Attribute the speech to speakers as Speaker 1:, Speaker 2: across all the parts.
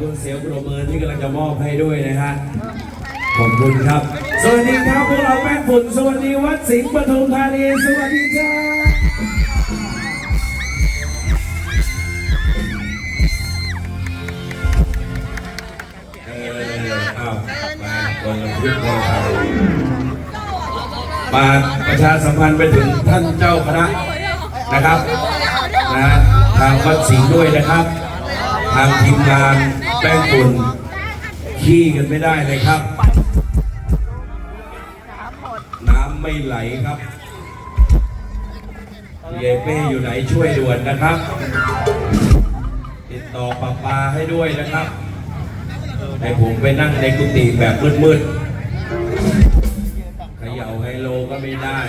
Speaker 1: คุณเสียงปรบมือ
Speaker 2: ที่กำลังจะมอบให้ด้วยนะฮะขอบคุณครับ สวัสดีครับพวกเราแป้งฝุ่น สวัสดีวัดสิงห์ปทุมธานี สวัสดีจ้าเอออ้าวมาคนละพึ่งคนละทางมาประชาสัมพันธ์ไปถึงท่านเจ้าคณะนะครับนะทางวัดสิงห์ด้วยนะครับ ทางทีมงานแป้งฝุ่นขี้กันไม่ได้เลยครับ น้ำไม่ไหลครับเยเป้อยู่ไหนช่วยด่วนนะครับ ติดต่อปลาปาให้ด้วยนะครับ ให้ผมไปนั่งในกุฏิแบบมืดๆเขย่าไฮโลก็ไม่ได้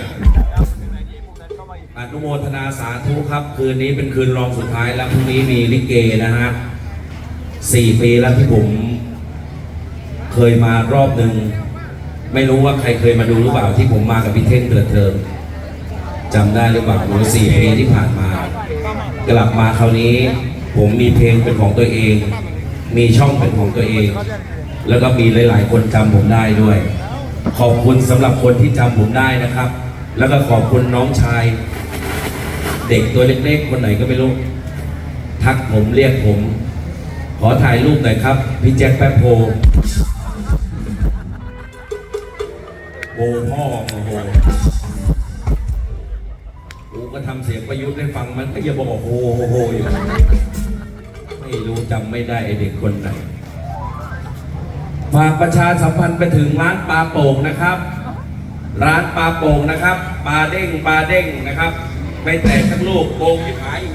Speaker 2: อนุโมทนาสาธุครับ คืนนี้เป็นคืนรองสุดท้ายแล้วพรุ่งนี้มีลิเกนะฮะ สี่ปีแล้วที่ผม เคยมารอบหนึ่ง ไม่รู้ว่าใครเคยมาดูหรือเปล่าที่ผมมากับพี่เท่งเดือดเทิมจำได้หรือเปล่าโอ้สี่ปีที่ผ่านมา กลับมาคราวนี้ ผมมีเพลงเป็นของตัวเอง มีช่องเป็นของตัวเอง แล้วก็มีหลาย ๆ คนจำผมได้ด้วย ขอบคุณสำหรับคนที่จำผมได้นะครับ แล้วก็ขอบคุณน้องชาย เด็กตัวเล็กๆ คนไหนก็ไม่รู้ทักผมเรียกผม ขอถ่ายรูปหน่อยครับ พี่แจ็คแป๊บโพโอ้พ่อโอ้โหกูก็ทำเสียงประยุทธ์ให้ฟังมันก็อย่าบอกโอ้โหโอ้โหอยู่ไม่รู้จำไม่ได้ไอเด็กคนไหนฝากประชาสัมพันธ์ไปถึงร้านปลาโป่งนะครับ ร้านปลาโป่งนะครับ ปลาเด้งปลาเด้งนะครับ ไม่แตกทั้งลูกโป่งที่หายอยู่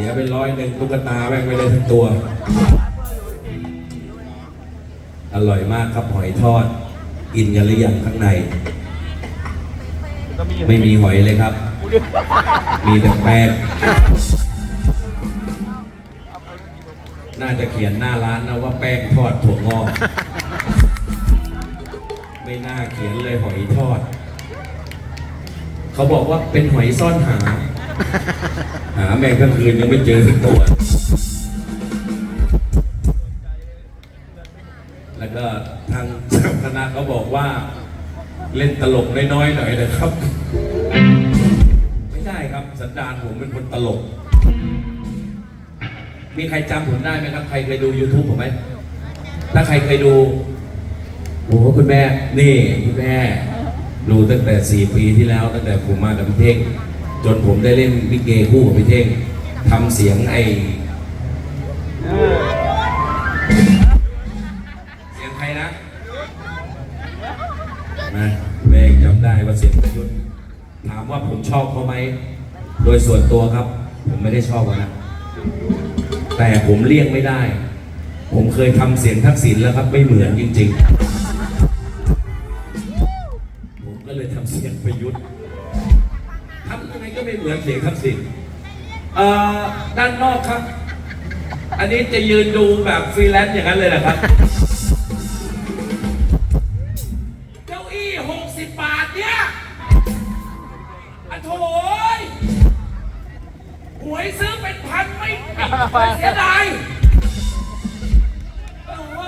Speaker 2: สียไปร้อยหนึ่งตุ๊กตาแม่งไปเลยทั้งตัว อร่อยมากครับหอยทอด กินกันหรือยังข้างใน ไม่มีหอยเลยครับ มีแต่แป้งน่าจะเขียนหน้าร้านนะว่าแป้งทอดถั่วงอกไม่น่าเขียนเลยหอยทอด เขาบอกว่าเป็นหอยซ่อนหา หาแมงทั้งคืนยังไม่เจอสักตัว แล้วก็ทางเจ้าคณะเขาบอกว่า เล่นตลกน้อยๆหน่อยนะครับ ไม่ได้ครับสันดานผมเป็นคนตลก มีใครจำผมได้ไหมครับ ใครเคยดู YouTube ผมไหม ถ้าใครเคยดูโอ้โหคุณแม่ นี่คุณแม่ ดูตั้งแต่สี่ปีที่แล้วตั้งแต่ผมมากับพี่เท่ง จนผมได้เล่นลิเกคู่กับพี่เท่งทำเสียงไอเสียงใครนะนะแม่ยังจำได้ว่าเสียงประยุทธ์ถามว่าผมชอบเขาไหม โดยส่วนตัวครับ ผมไม่ได้ชอบเขานะ แต่ผมเลี่ยงไม่ได้ ผมเคยทำเสียงทักษิณแล้วครับ ไม่เหมือนจริง ๆ ผมก็เลยทำเสียงประยุทธ์ ไม่เหมือนเสียงทักษิณเอ่อด้านนอกครับ อันนี้จะยืนดูแบบฟรีแลนซ์อย่างนั้นเลยนะครับ เก้าอี้หกสิบบาทเนี่ยอะโถยหวยซื้อเป็นพันไม่ไม่เสียดายโอ้โห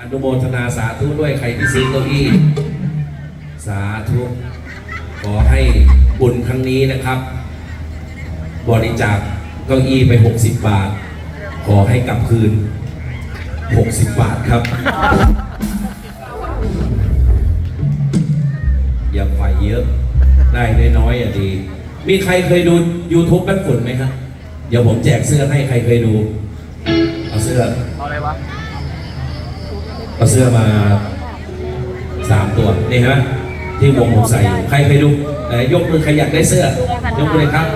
Speaker 2: อนุโมทนาสาธุด้วยใครที่ซื้อเก้าอี้ สาธุ ขอให้ บุญครั้งนี้นะครับ บริจาคเก้าอี้ไป 60 บาท ขอให้กลับคืน 60 บาทครับ อย่าไฟเยอะ ได้น้อยๆอะดี มีใครเคยดู YouTube แป้นฝุ่นไหมครับเดี๋ยวผมแจกเสื้อให้ใครเคยดู เอาเสื้อ
Speaker 3: เอาอะไรวะ
Speaker 2: เอาเสื้อมาสามตัว นี่เห็นไหมที่วงผมใส่อยู่ใครเคยดู ไหนยกมือใครอยากได้เสื้อ ยกมือเลยครับ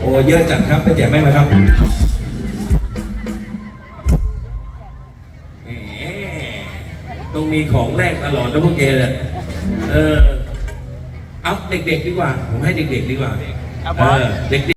Speaker 2: โอ้เยอะจัดครับไปแจกแม่ไหมครับแหมต้องมีของแรกตลอดนะพวกเกเลยเออ เอาเด็กๆดีกว่า ผมให้เด็กๆดีกว่า
Speaker 3: เอา
Speaker 2: เอ
Speaker 3: บอส
Speaker 2: อเด็กๆ